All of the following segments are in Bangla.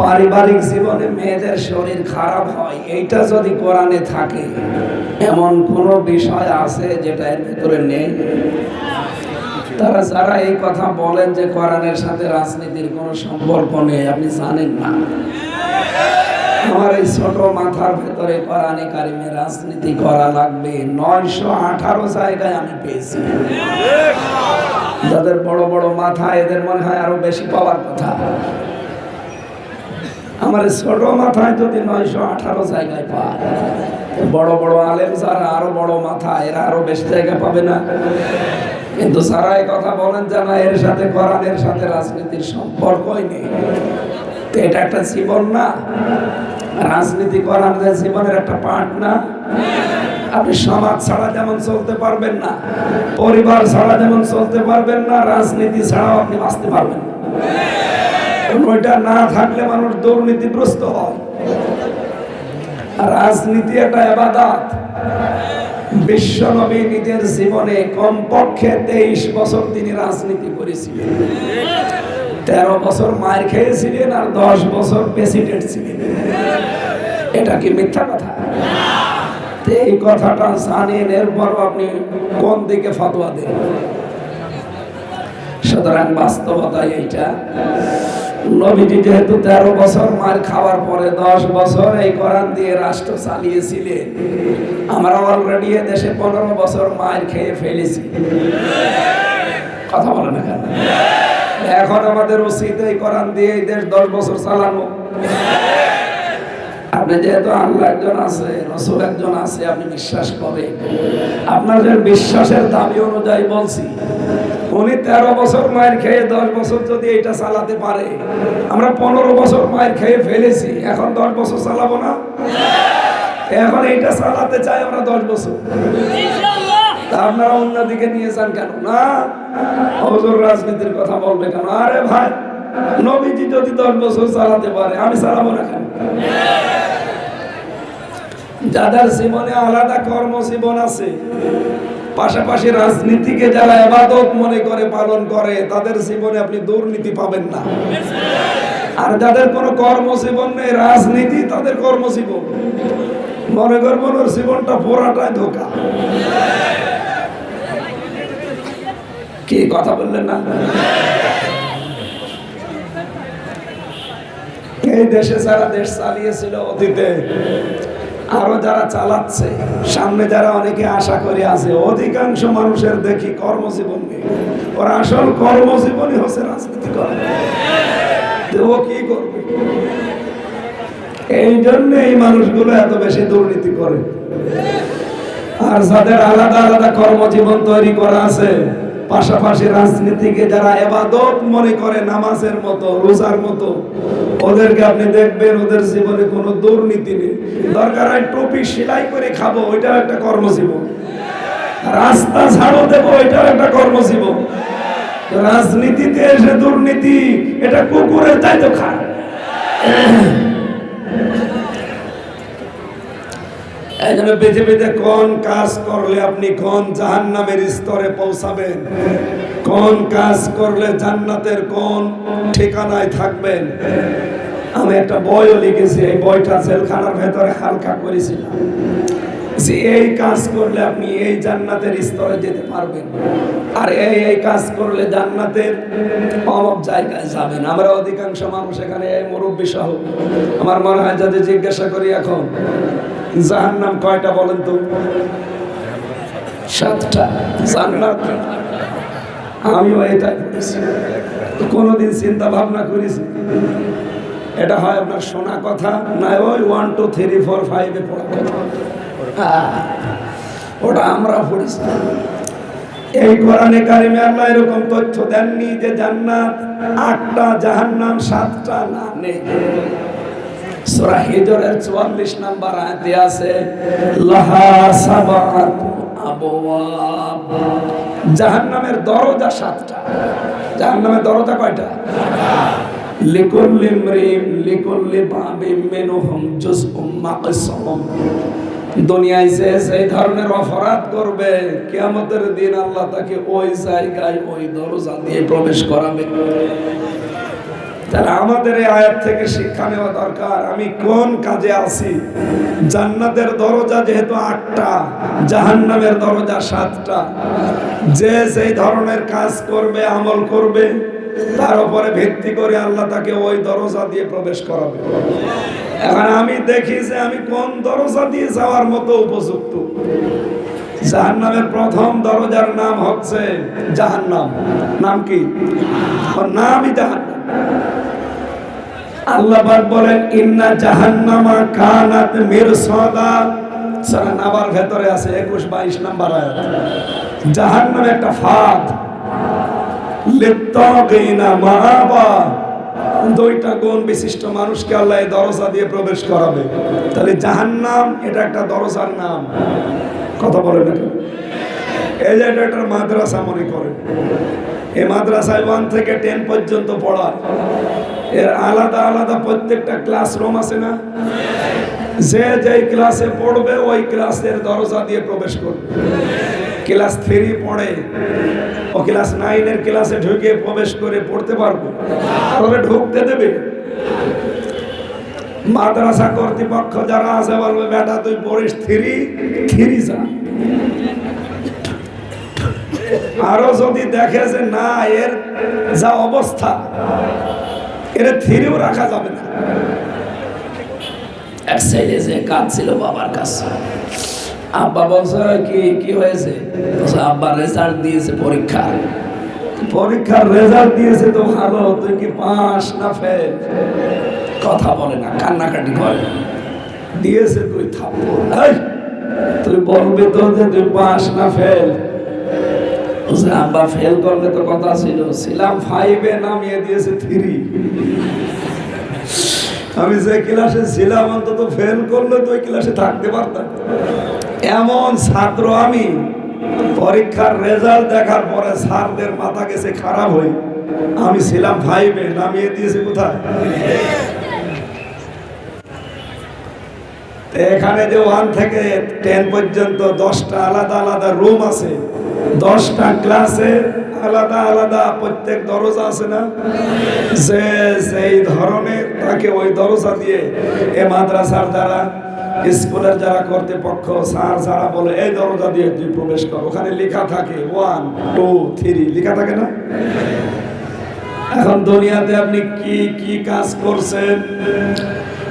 পারিবারিক জীবনে মেয়েদের শরীর খারাপ হয়, এইটা যদি কোরআনে থাকে, এমন কোন বিষয় আছে যেটা এর ভিতরে নেই? তারা যারা এই কথা বলেন যে কোরআনের সাথে রাজনীতির কোনো সম্পর্ক নেই, আপনি জানেন না। আমার এই ছোট মাথার ভেতরে কোরআনে কারিমে রাজনীতি করা লাগবে। নয়শো আঠারো জায়গায় আমি পেয়েছি। যাদের বড় বড় মাথা, এদের মনে হয় আরও বেশি পাওয়ার কথা। আমার ছোট মাথায় যদি নয়শো আঠারো জায়গায় পায়, বড় বড় আলেম যারা, আরও বড় মাথা, এরা আরও বেশি জায়গা পাবে না। কিন্তু যারা এই কথা বলেন যে না, এর সাথে কোরআনের সাথে রাজনীতির সম্পর্কই নেই। তো এটা একটা জীবন না। রাজনীতি করার আমাদের জীবনের একটা পার্ট না। আপনি সমাজ ছাড়া যেমন চলতে পারবেন না, পরিবার ছাড়া যেমন চলতে পারবেন না, রাজনীতি ছাড়াও আপনি বাঁচতে পারবেন না। ওইটা না থাকলে মানুষ দুর্নীতিগ্রস্ত হয়। রাজনীতি একটা এবাদাত বিশ্বনবী নিজের জীবনে কমপক্ষে তেইশ বছর তিনি রাজনীতি করেছিলেন। তেরো বছর মার খেয়েছিলেন আর দশ বছর প্রেসিডেন্ট ছিলেন। এটা কি মিথ্যা কথা? এই কথাটা জানেন এরপরও আপনি কোন দিকে ফতোয়া দেন? সুতরাং বাস্তবতা এইটা। নবীজি যেহেতু তেরো বছর মার খাওয়ার পরে দশ বছর এই কোরআন দিয়ে রাষ্ট্র চালিয়েছিলেন আমরা অলরেডি দেশে পনেরো বছর মার খেয়ে ফেলেছি। কথা বলে না কেন? এখন আমাদের উচিত এই কোরআন দিয়ে এই দেশ দশ বছর চালানো। আপনি যেহেতু আল্লাহ একজন আছে, রসুল একজন আছে, আপনি বিশ্বাস করেন। আপনাদের বিশ্বাসের দাবি অনুযায়ী বলছি উনি তেরো বছর মায়ের খেয়ে দশ বছর যদি এটা চালাতে পারে, আমরা পনেরো বছর মায়ের খেয়ে ফেলেছি, এখন দশ বছর চালাবো না? এখন এইটা চালাতে চাই আমরা দশ বছর। আপনারা অন্যদিকে নিয়ে যান কেন? না? হজুর রাজনীতির কথা বলবে কেন? আরে ভাই, নবীজি যদি দশ বছর চালাতে পারে, আমি চালাবো না কেন? যাদের জীবনে আলাদা কর্মজীবন আছে পাশাপাশি রাজনীতিকে যারা এবাদত মনে করে, পালন করে, তাদের জীবনে আপনি দুর্নীতি পাবেন না। আর যাদের কোনো কর্মজীবন নেই, রাজনীতি তাদের কর্মজীবন। মনে করবেন ওর জীবনটা পুরাটাই ধোকা। কি কথা বললেন না? এই দেশে যারা দেশ চালিয়েছিল অতীতে। আরও যারা চালাচ্ছে, সামনে যারা অনেকে আশা করে আছে, অধিকাংশ মানুষের দেখি কর্মজীবন নেই ওর আসল কর্মজীবনই হচ্ছে রাজনীতি করা। ও কি করবে? এই জন্য এই মানুষগুলো এত বেশি দুর্নীতি করে। আর যাদের আলাদা আলাদা কর্মজীবন তৈরি করা আছে পাশাপাশি রাজনীতিকে যারা এবাদত মনে করে নামাজের মতো, রোজার মতো, ওদেরকে আপনি দেখবেন ওদের জীবনে কোনো দুর্নীতি নেই। দরকার হয় টুপি সেলাই করে খাব, ওইটাও একটা কর্মজীবন। রাস্তা ঝাড়ু দেবো, ওইটাও একটা কর্মজীবন। রাজনীতিতে এসে দুর্নীতি, এটা কুকুরের তাই তো খায় জন্য পৃথিবীতে কোন কাজ করলে আপনি কোন জাহান্নামের স্তরে পৌঁছাবেন? কোন কাজ করলে জান্নাতের কোন ঠিকানায় থাকবেন? আমি একটা বইও লিখেছি, এই বইটা জেলখানার ভেতরে হালকা করেছিলাম। যে এই কাজ করলে আপনি এই জান্নাতের স্তরে যেতে পারবেন। আর এই এই কাজ করলে জান্নাতের অমক জায়গায় যাবেন আমরা অধিকাংশ মানুষ এখানে এই মুরব্বী সহ। আমার মনে হয় যদি জিজ্ঞাসা করি এখন জাহান নাম কয়টা বলেন তো? সাতটা। জান্নাত? আমিও এটাই করেছি কোনোদিন চিন্তা ভাবনা করেছি এটা হয় আপনার শোনা কথা না ওই ওয়ান টু থ্রি ফোর ফাইভে পড়া কথা। ওটা আমরা পড়েছি। এই কোরআনে কারিমে আল্লাহ এরকম তথ্য দেননি যে জান্নাত আটটা, জাহান্নাম সাতটা, না, নেই। সূরা হিজরের 44 নাম্বার আয়াতে আছে, লাহা সাবাত আবওয়াব। জাহান্নামের দরজা সাতটা। জাহান্নামের দরজা কয়টা? লিকুল্লি ইমরিম লিকুল্লি বাবিম মিনহুম জুজউম মাকসুম। দুনিয়ায় যে সেই ধরনের অপরাধ করবে, কিয়ামতের দিন আল্লাহ তাকে ওই জায়গায়, ওই দরজা দিয়ে প্রবেশ করাবে। তাহলে আমাদের এই আয়াত থেকে শিক্ষা নেওয়া দরকার, আমি কোন কাজে আছি? জান্নাতের দরজা যেহেতু আটটা, জাহান্নামের দরজা সাতটা, যে সেই ধরনের কাজ করবে, আমল করবে তার উপরে ভিত্তি করে আল্লাহ তাকে ওই দরজা দিয়ে প্রবেশ করাবে। এখন আমি দেখি যে আমি কোন দরজা দিয়ে যাওয়ার মতো উপযুক্ত। জাহান্নামের প্রথম দরজার নাম হচ্ছে জাহান্নাম। নাম কি? নামই জাহান্নাম। আল্লাহ বলেন, ইন্না জাহান্নামা কানাত মিরসাদা। সূরা নাবার ভেতরে আছে 21 22 নাম্বার আয়াত। একটা ফাঁদ। লিত্তাগিনা মাআবা। দুইটা গুণ বিশিষ্ট মানুষকে আল্লাহ দরজা দিয়ে প্রবেশ করাবে। তাহলে জাহান্নাম, এটা একটা দরজার নাম। কথা বলে না কেন? এই যে এটা একটা মাদ্রাসা মনে করেন। এই মাদ্রাসায় ওয়ান থেকে টেন পর্যন্ত পড়ায় এর আলাদা আলাদা প্রত্যেকটা ক্লাসরুম আছে না? যে যেই ক্লাসে পড়বে, ওই ক্লাসের দরজা দিয়ে প্রবেশ করবে। ক্লাস থ্রি পড়ে। ও ক্লাস নাইনের ক্লাসে ঢুকে প্রবেশ করে পড়তে পারব। তাহলে ঢুকতে দেবে। মাদ্রাসা কর্তৃপক্ষ যারা আছে বলবে, বেটা, তুই পড়িস থ্রি থ্রি যা। আরও যদি দেখে যে না, এর যা অবস্থা, এর থ্রিও রাখা যাবে না। এক সাইডে যে কাজ ছিল বাবার কাছে। আব্বা বলছে কি কি হয়েছে? আব্বা রেজাল্ট দিয়েছে পরীক্ষা। পরীক্ষার রেজাল্ট দিয়েছে তো ভালো তুই কি পাস না ফেল কথা বলে না কান্নাকাটি করে। দিয়েছে তুই থাপ্পড়। তুই বলবি তো যে তুই পাস না ফেল আব্বা ফেল করলে তো কথা ছিল। ছিলাম ফাইভে নামিয়ে দিয়েছে থ্রি আমি যে ক্লাসে ছিলাম অন্তত ফেল করলে তো ওই ক্লাসে থাকতে পারতাম। এমন ছাত্র আমি, পরীক্ষার রেজাল্ট দেখার পরে স্যারদের মাথা গেছে খারাপ হই আমি ছিলাম ফাইভে নামিয়ে দিয়েছি কোথায়? এখানে যে ওয়ান থেকে টেন পর্যন্ত দশটা আলাদা আলাদা রুম আছে। দশটা ক্লাসে আলাদা আলাদা প্রত্যেক দরজা আছে না? যে সেই ধরনের তাকে ওই দরজা দিয়ে এ মাদ্রাসার যারা স্কুলের যারা কর্তৃপক্ষ, স্যার যারা বলে, এই দরজা দিয়ে তুই প্রবেশ কর। ওখানে লেখা থাকে ওয়ান টু থ্রি লেখা থাকে না? এখন দুনিয়াতে আপনি কি কি কাজ করছেন?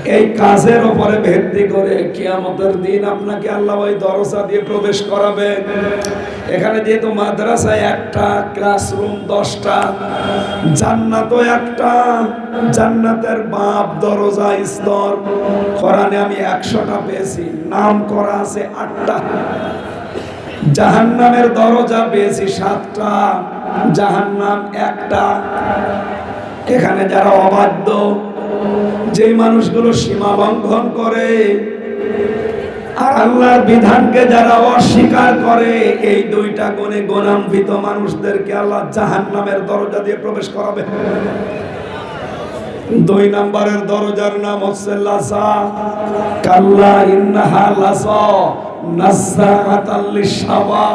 এই কাজের উপরে ভিত্তি করে কিয়ামতের দিন আপনাকে আল্লাহ ওই দরজা দিয়ে প্রবেশ করাবে এখানে যেহেতু মাদ্রাসায় একটা, ক্লাসরুম দশটা, জান্নাতও একটা, জান্নাতের বাপ দরজা স্তর কোরআনে আমি একশোটা পেয়েছি, নাম করা আছে আটটা। জাহান্নামের দরজা পেয়েছি সাতটা, জাহান্নাম একটা। এখানে যারা অবাধ্য যে মানুষগুলো সীমা লঙ্ঘন করে, আর আল্লাহর বিধানকে যারা অস্বীকার করে, এই দুইটা গুণে গুণান্বিত মানুষদেরকে আল্লাহ জাহান্নামের দরজা দিয়ে প্রবেশ করাবে। দুই নম্বরের দরজার নাম হচ্ছে লাসা কাল্লা ইন্নাহা লাসা নাসাআতাল লিশাওয়া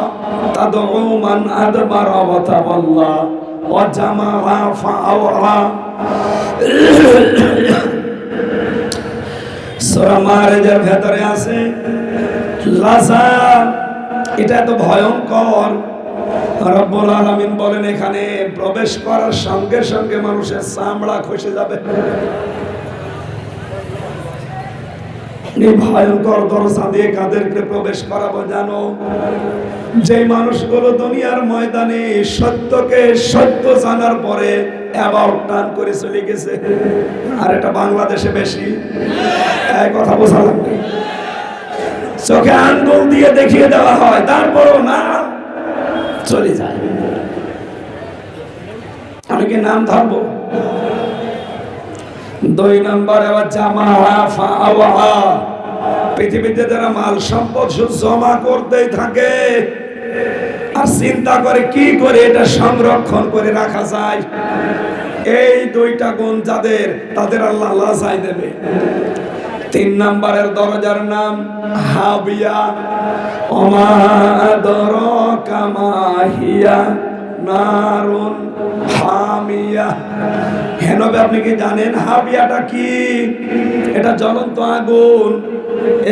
তাদউ মান আদবারা ওয়া তাওয়াল্লা, ওয়া জামাআ ফাআওয়া সূরা মারেজের ভেতরে আছে। এটা এত ভয়ঙ্কর। রব্বুল আলমিন বলেন, এখানে প্রবেশ করার সঙ্গে সঙ্গে মানুষের চামড়া খসে যাবে। এই ভয়ঙ্কর দরজা দিয়ে কাদেরকে প্রবেশ করাবো জানো? যে মানুষগুলো দুনিয়ার ময়দানে সত্যকে সত্য জানার পরে অ্যাবাউট টান করে চলে গেছে। আর এটা বাংলাদেশে বেশি। এই কথা বোঝা লাগবে। চোখে আঙ্গুল দিয়ে দেখিয়ে দেওয়া হয়, তারপরও না। চলে যায়। আমি কি নাম ধরবো? দুই নম্বর জামা পৃথিবীতে যারা মাল সম্পদ জমা করতেই থাকে, আর চিন্তা করে কি করে এটা সংরক্ষণ করে রাখা যায়, এই দুইটা গুণ যাদের, তাদের আল্লাহ লাজাই দেবে। তিন নম্বরের দরজার নাম, হাবিয়া অমাদর কামাহিয়া নারুন হামিয়া হেনবে আপনি কি জানেন হাবিয়াটা কি? এটা জ্বলন্ত আগুন।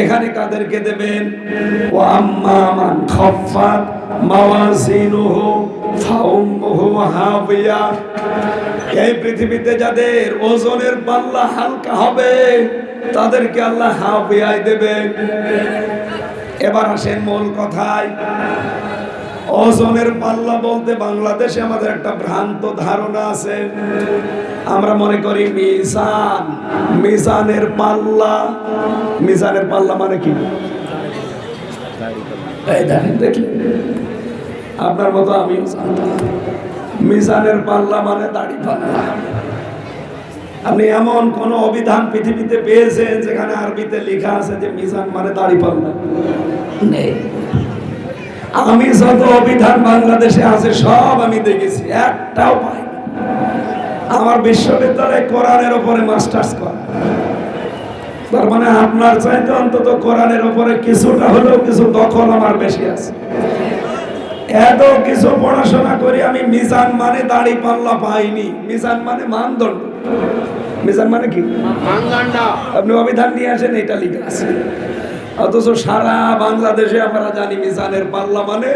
এখানে কাদেরকে দেবেন? ও আম্মা মান খাফফাত মাওয়াজিনুহু ফাউম্মুহু হাবিয়া। এই পৃথিবীতে যাদের ওজনের পাল্লা হালকা হবে, তাদেরকে আল্লাহ হাবিয়ায় দেবে এবার আসেন মূল কথায়। ওজনের পাল্লা বলতে বাংলাদেশে আমাদের একটা ভ্রান্ত ধারণা আছে। আমরা মনে করি মিজান। মিজানের পাল্লা। মিজানের পাল্লা মানে কি? দেখলেন? আপনার মতো আমিও জানতাম। মিজানের পাল্লা মানে দাড়ি পাল্লা। আপনি এমন কোন অভিধান পৃথিবীতে পেয়েছেন যেখানে আরবিতে লেখা আছে যে মিজান মানে দাড়ি পাল্লা? নেই। আমি যত অভিধান বাংলাদেশে আছে সব আমি দেখেছি। একটাও পাই আমার বিশ্ববিদ্যালয়ে কোরআনের উপরে মাস্টার্স করা। তার মানে আপনার চাইতে অন্তত কোরআনের উপরে কিছুটা হলেও কিছু দখল আমার বেশি আছে। এত কিছু পড়াশোনা করি আমি মিজান মানে দাড়ি পাল্লা পাইনি। মিজান মানে মানদণ্ড। মিজান মানে কি? আপনি অভিধান নিয়ে আসেন এটা লিখে আছে। অথচ সারা বাংলাদেশে আমরা জানি মিজানের পাল্লা মানে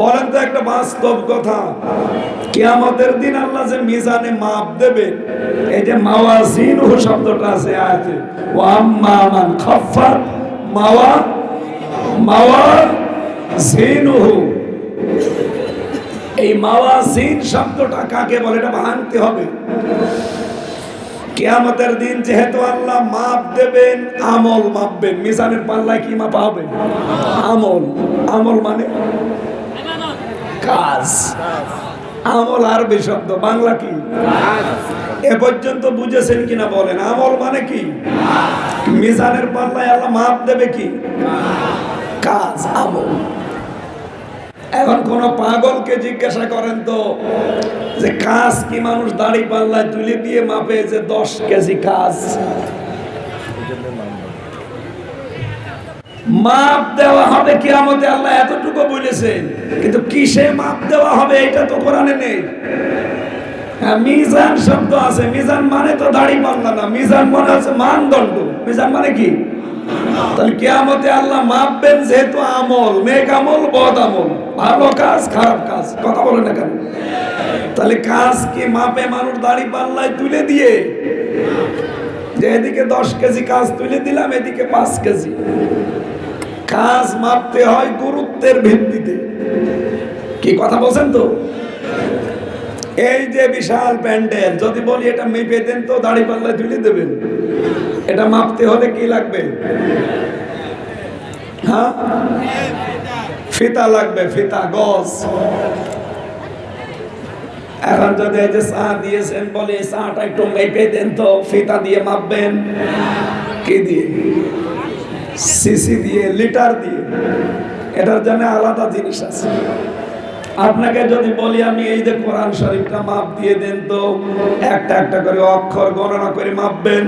বলেন তো একটা বাস্তব কথা। কিয়ামতের দিন আল্লাহ যে মিজানে মাপ দেবে, এই যে মাওয়াজিন শব্দটা আছে আয়াতে ও আম্মা মান খাফফাত মাওয়া মাওয়া জিনুহু এই মাওয়াজিন শব্দটা কাকে বলে? এটা ভাঙতে হবে। কেয়ামতের দিন যেহেতু আল্লাহ মাপ দেবেন, আমল মাপবেন। মিজানের পাল্লায় কি মাপা হবে? আমল। আমল মানে কাজ। আমল আরবি শব্দ। বাংলা কি? এ পর্যন্ত বুঝেছেন কিনা বলেন? আমল মানে কি? মিজানের পাল্লায় আল্লাহ মাপ দেবে কি? কাজ, আমল। এখন কোন পাগলকে জিজ্ঞাসা করেন তো যে কাজ কি মানুষ দাড়ি পাল্লায় তুলে দিয়ে মাপে যে দশ কেজি কাজ? মাপ দেওয়া হবে কিয়ামতে আল্লাহ এতটুকু বলেছেন, কিন্তু কিসে মাপ দেওয়া হবে এটা তো কোরআনে নেই। হ্যাঁ মিজান শব্দ আছে, মিজান মানে তো দাড়ি পাল্লা না, মিজান মানে হচ্ছে মানদণ্ড। মিজান মানে কি? তাহলে কেয়ামতে আল্লাহ মাপবেন যেহেতু আমল, নেক আমল, বদ আমল। ভালো কাজ, খারাপ কাজ, কথা বলে না কেন? তাহলে কাজ কি মাপে মানুষ দাড়ি পাল্লায় তুলে দিয়ে? যে এদিকে দশ কেজি কাজ তুলে দিলাম, এদিকে পাঁচ কেজি। কাজ মাপতে হয় গুরুত্বের ভিত্তিতে। কি কথা বলছেন তো? এই যে বিশাল প্যান্ডেল, যদি বলি এটা মেপে দেন তো দাড়ি পাল্লায় তুলে দেবেন। এটা মাপতে হলে কি লাগবে? হ্যাঁ? ফিতা লাগবে, ফিতা, গজ। এখন যদি এই যে চা দিয়েছেন বলে চাটা একটু মেপে দেন তো, ফিতা দিয়ে মাপবেন। কি দিয়ে? সিসি দিয়ে, লিটার দিয়ে। এটার জন্য আলাদা জিনিস আছে। আপনাকে যদি বলি আমি এই যে কোরআন শরীফটা মাপ দিয়ে দেন তো, একটা একটা করে অক্ষর গণনা করে মাপবেন।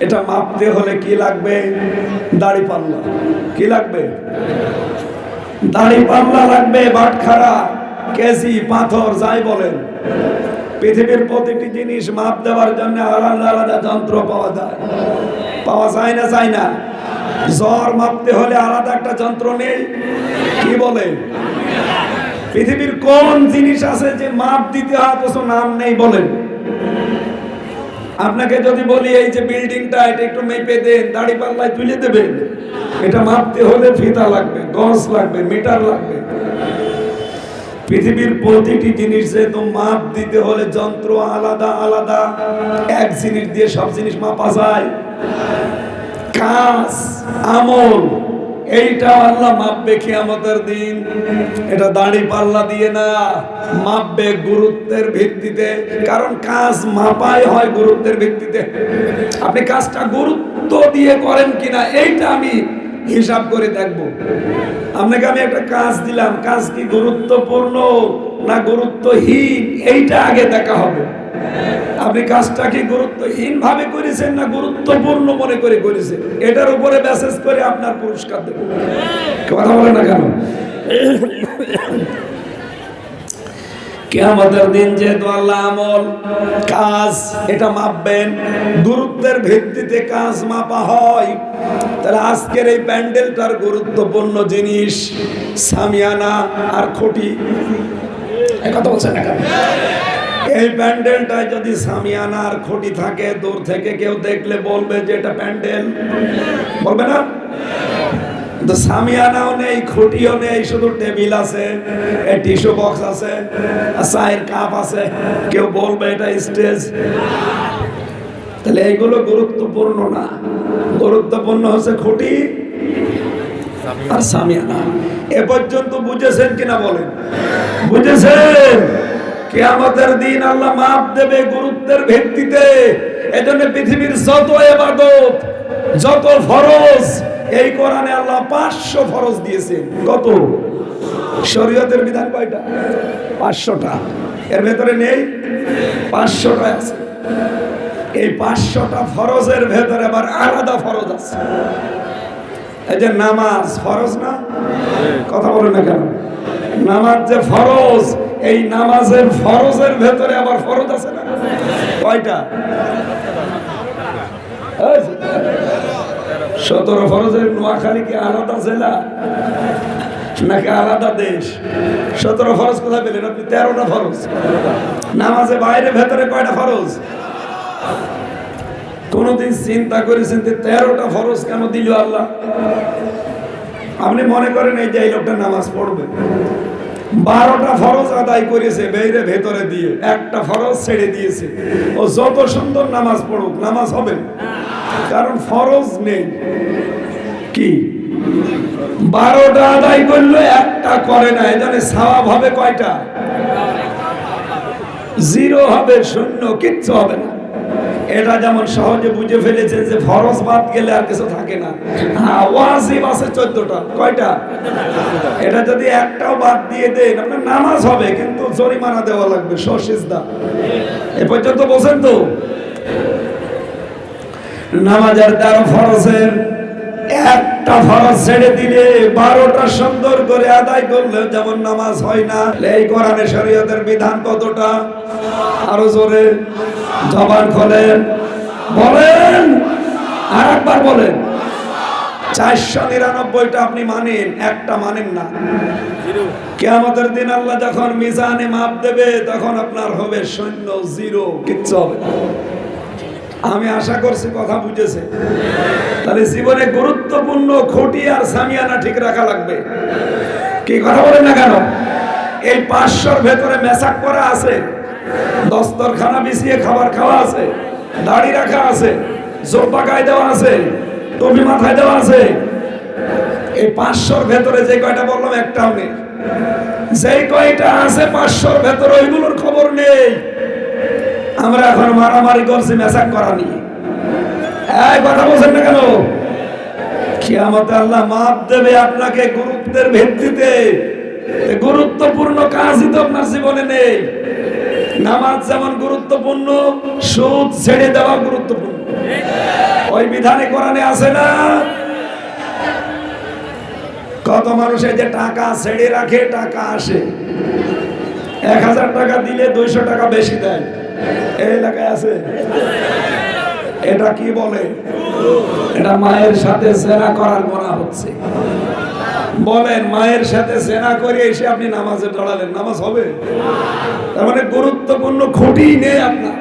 এটা মাপতে হলে কি লাগবে? দাড়ি পাল্লা। কি লাগবে? দাড়ি পাল্লা লাগবে, বাটখারা, কেজি, পাথর, যাই বলেন। পৃথিবীর প্রতিটি জিনিস মাপ দেওয়ার জন্য আলাদা আলাদা যন্ত্র পাওয়া যায়। পাওয়া যায় না যায় না? জ্বর মাপতে হলে আলাদা একটা যন্ত্র নেই। কি বলে? পৃথিবীর কোন জিনিস আছে যে মাপ দিতে হয় অথচ নাম নেই বলেন। আপনাকে যদি বলি, এই যে বিল্ডিংটা, এটা একটু মেপে দেন, দাড়ি পাল্লায় তুলে দেবেন। এটা মাপতে হলে ফিতা লাগবে, গজ লাগবে, মিটার লাগবে। পৃথিবীর প্রতিটি জিনিস যেহেতু মাপ দিতে হলে যন্ত্র আলাদা আলাদা। এক জিনিস দিয়ে সব জিনিস মাপা যায়। কাজ, আমল এইটা আল্লাহ মাপবে কিয়ামতের দিন। এটা দাড়ি পাল্লা দিয়ে না, মাপবে গুরুত্বের ভিত্তিতে। কারণ কাজ মাপাই হয় গুরুত্বের ভিত্তিতে। আপনি কাজটা গুরুত্ব দিয়ে করেন কিনা, এইটা আমি হিসাব করে দেখব। আপনাকে আমি একটা কাজ দিলাম, কাজ কি গুরুত্বপূর্ণ? না গুরুত্বহীন? এইটা আগে দেখা হবে। আপনি কাজটা কি গুরুত্বহীন ভাবে করেছেন না গুরুত্বপূর্ণ মনে করে করেছেন? এটার উপরে মেসেজ করে আপনার পুরস্কার দেব। কথা বলে না কেন? দিন যেহেতু আল্লাহ আমল, কাজ এটা মাপবেন গুরুত্বের ভিত্তিতে কাজ মাপা হয়। তাহলে আজকের এই প্যান্ডেলটার গুরুত্বপূর্ণ জিনিস, সামিয়ানা আর খুঁটি। কথা বলছেন? এই যদি থাকে, দূর থেকে কেউ দেখলে বলবে যে এটা প্যান্ডেল। বলবে না? সামিয়ানাও নেই, খুঁটিও নেই, শুধু টেবিল আছে টিস্যু বক্স আছে চায়ের কাপ আছে। কেউ বলবে এটা স্টেজ। তাহলে এইগুলো গুরুত্বপূর্ণ না। গুরুত্বপূর্ণ হচ্ছে খুঁটি আর সামিয়ানা। এ পর্যন্ত বুঝেছেন কিনা বলেন? বুঝেছেন? কে কেয়ামতের দিন আল্লাহ মাপ দেবে গুরুত্বের ভিত্তিতে। এজন্য পৃথিবীর যত এবাদত যত ফরজ, এই কোরআনে আল্লাহ পাঁচশো ফরজ দিয়েছে কত? শরীয়তের বিধান কয়টা? পাঁচশোটা। এর ভেতরে নেই? পাঁচশোটা আছে। এই পাঁচশোটা ফরজের ভেতরে আবার আলাদা ফরজ আছে। এই যে নামাজ ফরজ না? কথা বলেন না কেন? নামাজ যে ফরজ, এই নামাজের ফরজের ভেতরে আবার ফরজ আছে না? কয়টা? সতেরো ফরজের নোয়াখালী কি আলাদা জেলা? নাকি আলাদা দেশ? সতেরো ফরজ কোথায় পেলেন? আপনি তেরোটা ফরজ। নামাজে বাইরে, ভেতরে কয়টা ফরজ? কোনদিন চিন্তা করেছেন যে তেরোটা ফরজ কেন দিল আল্লাহ? আপনি মনে করেন এই যে এই লোকটা নামাজ পড়বে। বারোটা ফরজ আদায় করেছে বেইরে ভেতরে দিয়ে, একটা ফরজ ছেড়ে দিয়েছে। ও যত সুন্দর নামাজ পড়ুক, নামাজ হবে কারণ ফরজ নেই। কি? বারোটা আদায় করল, একটা করে না এখানে সাওয়াব হবে কয়টা? জিরো হবে, শূন্য, কিচ্ছু হবে না। এটা যেমন সহজে বুঝে ফেলেছে যে ফরজ বাদ গেলে আর কিছু থাকে না। হ্যাঁ ওয়াজিব আছে চোদ্দটা। কয়টা? এটা যদি একটাও বাদ দিয়ে দেন, আপনার নামাজ হবে, কিন্তু জরিমানা দেওয়া লাগবে সশিসদা এ পর্যন্ত বলছেন তো? নামাজের তেরো ফরজের একটা ফরজ ছেড়ে দিলে বারোটা সুন্দর করে আদায় করলে যেমন নামাজ হয় না এই কোরআনে শরীয়তের বিধান কতটা? আরও জোরে জবান খোলেন। বলেন আর একবার বলেন। চারশো নিরানব্বইটা আপনি মানেন, একটা মানেন না। কেয়ামতের দিন আল্লাহ যখন মিজানে মাপ দেবে, তখন আপনার হবে সৈন্য জিরো, কিচ্ছু হবে না। আমি আশা করছি কথা বুঝেছে। তাহলে জীবনে গুরুত্বপূর্ণ খুঁটি আর সামিয়ানা ঠিক রাখা লাগবে। কি কথা বলেন না কেন? এই পাঁচশোর ভেতরে মেসাক করা আছে, দস্তরখানা বিছিয়ে খাবার খাওয়া আছে, দাড়ি রাখা আছে জোপা গায়ে দেওয়া আছে, টুপি মাথায় দেওয়া আছে। এই পাঁচশোর ভেতরে যে কয়টা বললাম একটাও নেই। যেই কয়টা আছে পাঁচশোর ভেতরে ওইগুলোর খবর নেই। আমরা এখন মারামারি করছি মেসাক করা নিয়ে। কথা বলছেন না কেন? কিয়ামতে আল্লাহ মাপ দেবে আপনাকে গুরুত্বের ভিত্তিতে। গুরুত্বপূর্ণ কাজই তো আপনার জীবনে নেই। নামাজ যেমন গুরুত্বপূর্ণ, সুদ ছেড়ে দেওয়া গুরুত্বপূর্ণ। ওই বিধানে কোরআনে আছে না? কত মানুষ এই যে টাকা ছেড়ে রাখে, টাকা আসে। এক হাজার টাকা দিলে দুইশো টাকা বেশি দেয়। এলাকায় আছে। এটা কি বলে? এটা মায়ের সাথে সেনা করার গোনা হচ্ছে। বলেন, মায়ের সাথে সেনা করে এসে আপনি নামাজে দাঁড়ালেন। নামাজ হবে? তার মানে গুরুত্বপূর্ণ খুঁটি নেই আপনার।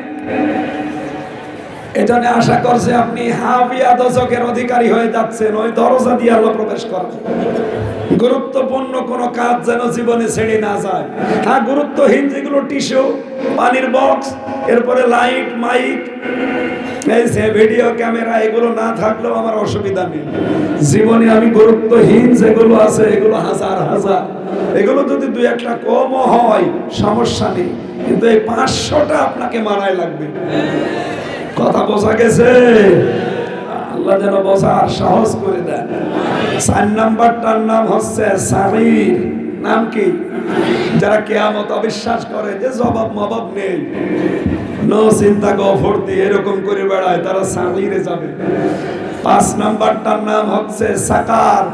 এজন্য আশা করছে আপনি হাবিয়া দশকের অধিকারী হয়ে যাচ্ছেন, ওই দরজা দিয়ে আল্লাহ প্রবেশ করেন। গুরুত্বপূর্ণ কোনো কাজ যেন জীবনে ছেড়ে না যায়। হ্যাঁ গুরুত্বহীন যেগুলো টিস্যু, পানির বক্স, এরপরে লাইট, মাইক, এই যে ভিডিও ক্যামেরা, এগুলো না থাকলেও আমার অসুবিধা নেই। জীবনে আমি গুরুত্বহীন যেগুলো আছে, এগুলো হাজার হাজার। এগুলো যদি দুই একটা কমও হয়, সমস্যা নেই। কিন্তু এই পাঁচশোটা আপনাকে মানায় লাগবে। কথা বোঝা গেছে? আল্লাহ যেন বোঝার সাহস করে দেন। চার নাম্বারটার নাম হচ্ছে সামির নাম কি? যারা কেয়ামত অবিশ্বাস করে, যে জবাব মবাব নেই। নো চিন্তা গফর দিয়ে এরকম করে বেড়ায়, তারা সামিরে যাবে। পাঁচ নাম্বারটার নাম হচ্ছে সাকার।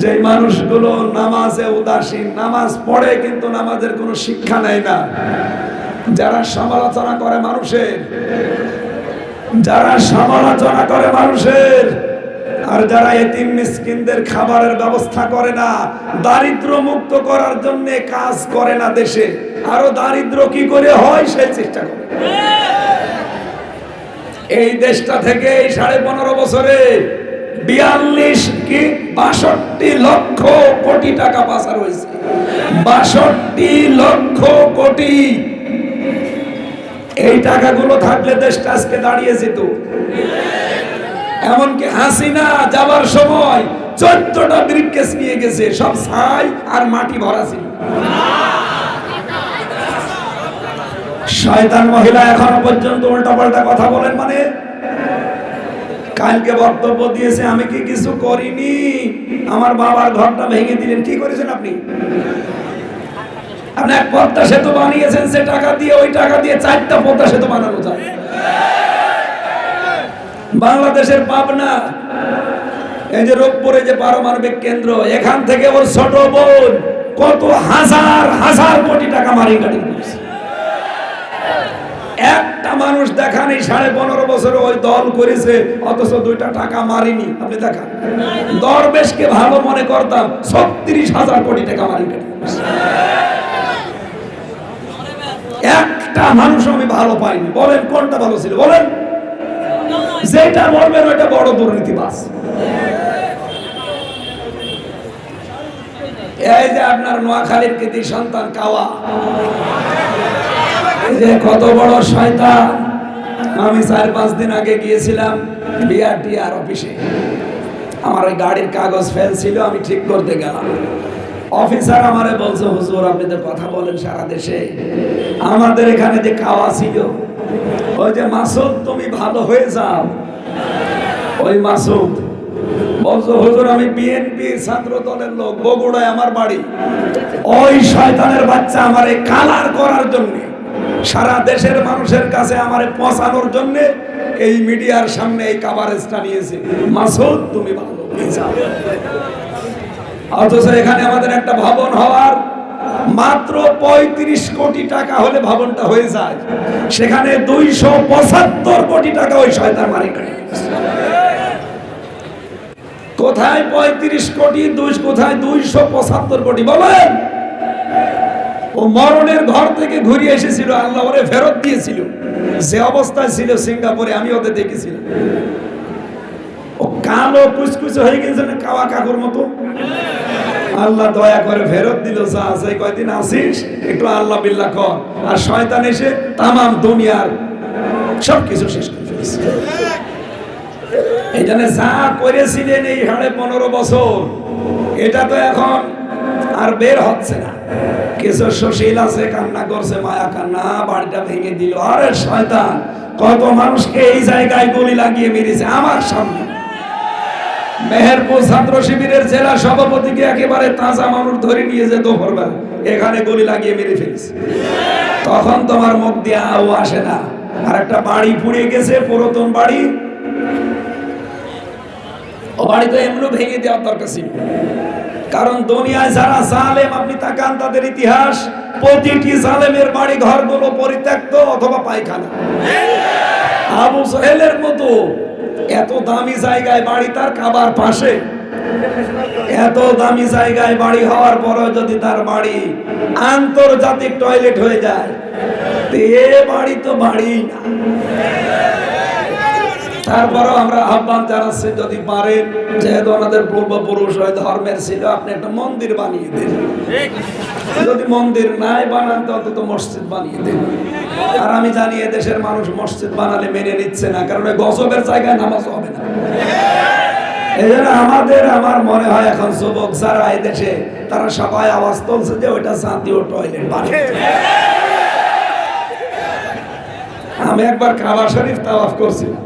যে মানুষগুলো নামাজে উদাসীন, নামাজ পড়ে কিন্তু নামাজের কোনো শিক্ষা নেয় না। যারা সমালোচনা করে মানুষের, যারা সমালোচনা করে মানুষের, আর যারা এতিম মিসকিনদের খাবারের ব্যবস্থা করে না দারিদ্র মুক্ত করার জন্য কাজ করে না দেশে, আরও দারিদ্র কি করে হয় সেই চেষ্টা করে। এই দেশটা থেকে এই সাড়ে পনেরো বছরে বিয়াল্লিশ কি বাষট্টি লক্ষ কোটি টাকা পাচার হয়েছে। বাষট্টি লক্ষ কোটি এই টাকাগুলো থাকলে দেশটা আজকে দাঁড়িয়ে যেত। এমনকি হাসিনা যাবার সময় চোদ্দটা ব্রিফকেস নিয়ে গেছে, সব ছাই আর মাটি ভরা ছিল। শয়তান মহিলা এখনও পর্যন্ত উল্টাপাল্টা কথা বলেন মানে? কালকে বক্তব্য দিয়েছে, আমি কি কিছু করিনি? আমার বাবার ঘরটা ভেঙে দিলেন। কি করেছেন আপনি? আপনি এক পদ্মা সেতু বানিয়েছেন, সে টাকা দিয়ে, ওই টাকা দিয়ে চারটা পদ্মা সেতু বানানো যায়। বাংলাদেশের পাবনা, এই যে রূপপুরে যে পারমাণবিক কেন্দ্র, এখান থেকে ওর ছোট বোন কত হাজার হাজার কোটি টাকা মারি গাড়ি একটা মানুষ দেখান এই সাড়ে পনেরো বছরে ওই দল করেছে, অথচ দুইটা টাকা মারিনি, আপনি দেখান। দরবেশকে ভালো মনে করতাম, ছত্রিশ হাজার কোটি টাকা মারি গাড়ি। একটা মানুষ আমি ভালো পাইনি। বলেন, কোনটা ভালো ছিল? বলেন। যেটা বলবেন ওইটা বড় দুর্নীতিবাস এই যে আপনার নোয়াখালীর কৃতি সন্তান কাওয়া। এই যে কত বড় শয়তান। আমি চার পাঁচ দিন আগে গিয়েছিলাম বিআরটিআর অফিসে। আমার ওই গাড়ির কাগজ ফেল ছিল, আমি ঠিক করতে গেলাম। অফিসার আমারে বলছে, হুজুর, আপনি তো কথা বলেন সারা দেশে। আমাদের এখানে যে কাওয়া ছিল, ওই যে মাসুদ, তুমি ভালো হয়ে যাও। ওই মাসুদ বলছো, হুজুর, আমি বিএনপি ছাত্র দলের লোক, বগুড়ায় আমার বাড়ি। ওই শয়তানের বাচ্চা আমারে কালার করার জন্য, সারা দেশের মানুষের কাছে আমারে পৌঁছানোর জন্য এই মিডিয়ার সামনে এই কাভারেজটা নিয়েছে। মাসুদ, তুমি ভালো হয়ে যাও। অথচ এখানে আমাদের একটা ভবন হওয়ার মাত্র পঁয়ত্রিশ কোটি টাকা হলে ভবনটা হয়ে যায়। সেখানে দুইশো পঁচাত্তর কোটি টাকা ওই শয়তান মারি কোথায় পঁয়ত্রিশ কোটি, দুই কোথায় দুইশো পঁচাত্তর কোটি? বলেন! ও মরণের ঘর থেকে ঘুরিয়ে এসেছিল, আল্লাহ ওরে ফেরত দিয়েছিল। যে অবস্থায় ছিল সিঙ্গাপুরে, আমি ওদের দেখেছিলাম। ও কালো কুচকুচে হয়ে গেছে না কাওয়া কাকুর মতো? আল্লাহ দয়া করে ফেরত দিল, যা আছে, কয়দিন আসিস একটু আল্লাহ বিল্লাহ কর। আর শয়তান এসে তামাম দুনিয়ার সব কিছু শেষ করে ফেলেছে। এই যা করেছিলেন এই সাড়ে পনেরো বছর, এটা তো এখন আর বের হচ্ছে না। কিছু সুশীল আছে, কান্না করছে, মায়া কান্না, বাড়িটা ভেঙে দিল। আরে শয়তান, কত মানুষকে এই জায়গায় গুলি লাগিয়ে মেরেছে আমার সামনে। মেহেরপুর ছাত্র শিবিরের জেলা সভাপতিকে একেবারে তাজা মানুষ ধরে নিয়ে যেত ভোরবেলা এখানে গলি লাগিয়ে মেরে ফেলেছে। তখন তোমার মুখ দিয়ে আও আসে না। আর একটা বাড়ি পুড়ে গেছে, পুরাতন বাড়ি। ও বাড়ি তো এমনি ভেঙে দেওয়ার দরকার ছিল। কারণ দুনিয়ায় যারা আপনি তাকান তাদের ইতিহাস, প্রতিটি জালেমের বাড়ি ঘরগুলো পরিত্যক্ত অথবা পায়খানা। আবু সোহেলের মতো এত দামি জায়গায় বাড়ি তার কাবার পাশে। এত দামি জায়গায় বাড়ি হওয়ার পরেও যদি তার বাড়ি আন্তর্জাতিক টয়লেট হয়ে যায়, তে বাড়ি তো বাড়ি না। তারপরেও আমরা আহ্বান জানাচ্ছি, যদি পারেন, যেহেতু আমাদের পূর্বপুরুষ হয়, ধর্মের ছিল, আপনি একটা মন্দির বানিয়ে দিন। যদি মন্দির নাই বানান, তো অন্তত মসজিদ বানিয়ে দিন। আর আমি জানি দেশের মানুষ মসজিদ বানালে মেনে নিচ্ছে না, কারণ গজবের জায়গায় নামাজ হবে না। এই আমাদের, আমার মনে হয় এখন যুবক যারা এই দেশে, তারা সবাই আওয়াজ তুলছে যে ওইটা জাতীয় টয়লেট বানিয়ে। আমি একবার কাবা শরীফ তাওয়াফ করছিলাম।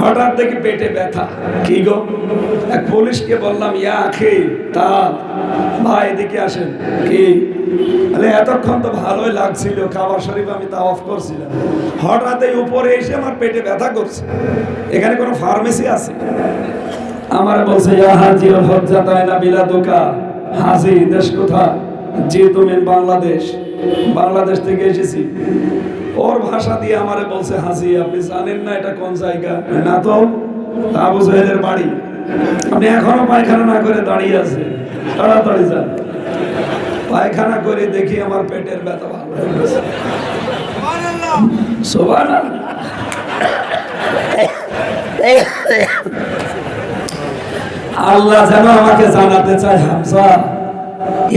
হঠাৎ দেখি পেটে ব্যথা। কি গো? এক পুলিশকে বললাম, ইয়া আখি, তা ভাই এদিকে আসেন। কি? মানে এতক্ষণ তো ভালোই লাগছিল কাবা শরীফ আমি তা অফ করছিলাম। হঠাৎ এই উপরে এসে আমার পেটে ব্যথা করছে। এখানে কোনো ফার্মেসি আছে? আমার বলছে, ইয়া হাজি ওল হজ্জা তাই না বিলা দোকা হাজি, দেশ কোথা যে তুমি বাংলাদেশ। বাংলাদেশ থেকে এসেছি। ওর ভাষা দিয়ে আমারে বলছে, হাজি, আপনি জানেন না এটা কোন জায়গা? না তো, আবু জাহেলের বাড়ি। আপনি এখনও পায়খানা না করে দাঁড়িয়ে আছে তাড়াতাড়ি যান। পায়খানা করে দেখি আমার পেটের ব্যথা ভালো আল্লাহ যেন আমাকে জানাতে চায় হামসা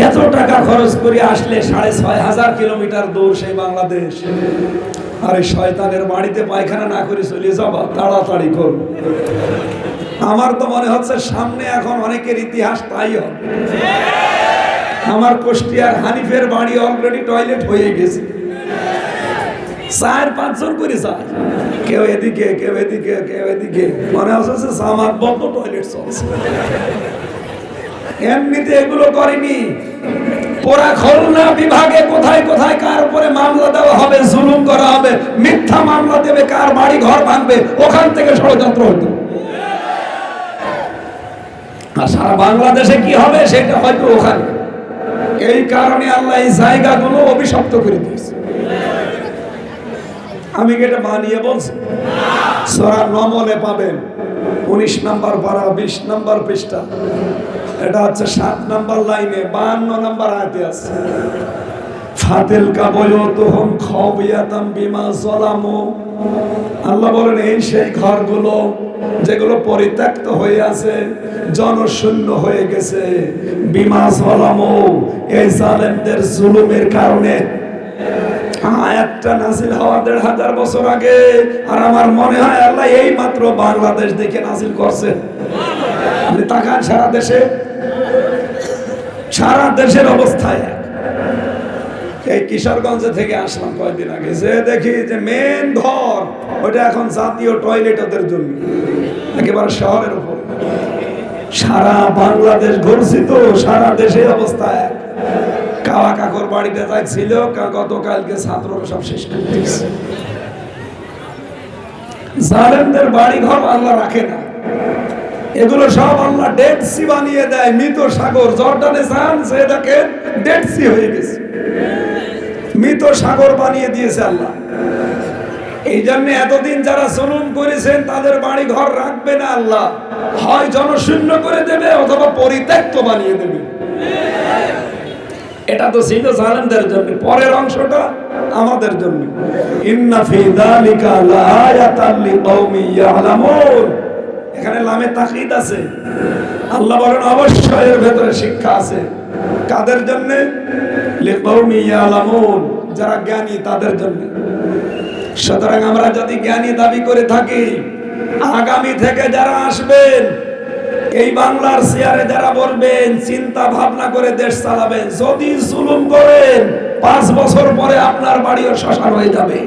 এত টাকা খরচ করে আসলে সাড়ে ছয় হাজার কিলোমিটার দূর সেই বাংলাদেশ। আরে শয়তানের বাড়িতে পায়খানা না করে চলে যাবা তাড়াতাড়ি কর। আমার তো মনে হচ্ছে সামনে এখন অনেকের ইতিহাস তাই আমার কুষ্টিয়ার হানিফের বাড়ি অলরেডি টয়লেট হয়ে গেছে। চার, পাঁচজন করে যায়। কেউ এদিকে কেউ এদিকে কেউ এদিকে। মনে হচ্ছে যে সামার বন্ধ টয়লেট চলছে। এমনিতে এগুলো করেনি। পোড়া খুলনা বিভাগে কোথায় কোথায় কার উপরে মামলা দেওয়া হবে, জুলুম করা হবে, মিথ্যা মামলা দেবে, কার বাড়ি ঘর ভাঙবে, ওখান থেকে ষড়যন্ত্র হতো আর সারা বাংলাদেশে কি হবে, সেটা হয়তো ওখানে। এই কারণে আল্লাহ এই জায়গাগুলো অভিশপ্ত করে দিয়েছে। আমি এটা বানিয়ে বলছি? সরা নমলে পাবেন। উনিশ নাম্বার পারা, বিশ নাম্বার পৃষ্ঠা। এটা হচ্ছে সাত নাম্বার লাইনে বাহান্ন নাম্বার আয়তে আছে। ফাতিল খাবিয়াতাম বিমা আল্লাহ বলেন, এই সেই ঘরগুলো যেগুলো পরিত্যক্ত হয়ে আছে, জনশূন্য হয়ে গেছে। বিমা যালামু, এই জালেমদের জুলুমের কারণে। আয়াতটা নাজিল হওয়া দেড় হাজার বছর আগে, আর আমার মনে হয় আল্লাহ এই মাত্র বাংলাদেশ দেখে নাজিল করছে তাকান সারা দেশে। সারা দেশের অবস্থায়। এই কিশোরগঞ্জ থেকে আসলাম কয়েকদিন আগে। যে দেখি যে মেন ঘর, ওটা এখন জাতীয় টয়লেট ওদের জন্য। একেবারে শহরের উপর। সারা বাংলাদেশ ঘুরছি তো, সারা দেশে অবস্থা এক। কাওয়া কাকর বাড়িতে যাই ছিল গতকালকে ছাত্ররা সব শেষ করে দিয়েছে। জালেমদের বাড়ি ঘর আল্লাহ রাখে না। এগুলো সব আল্লাহ ডেড সি বানিয়ে দেয়, মৃত সাগর। জর্ডানে যান সে ডেড সি হয়ে গেছে। মৃত সাগর বানিয়ে দিয়েছে আল্লাহ। এই জন্য এতদিন যারা জুলুম করেছেন, তাদের বাড়ি ঘর রাখবে না আল্লাহ। হয় জনশূন্য করে দেবে, অথবা পরিত্যক্ত বানিয়ে দেবে। এটা তো ছিল জালেমদের জন্য। পরের অংশটা আমাদের জন্য। ইন্না ফি যালিকা লাআয়াতান লিকাউমি ইয়ালামুন। এখানে লামে তাকিদ আছে। আল্লাহ বলেন, অবশ্যই এর ভেতরে শিক্ষা আছে। কাদের জন্য? যারা জ্ঞানী তাদের জন্য। সুতরাং আমরা যদি জ্ঞানী দাবি করে থাকি, আগামী থেকে যারা আসবেন, এই বাংলার চেয়ারে যারা বলবেন, চিন্তা ভাবনা করে দেশ চালাবেন, যদি জুলুম করেন, পাঁচ বছর পরে আপনার বাড়িও শ্মশান হয়ে যাবে।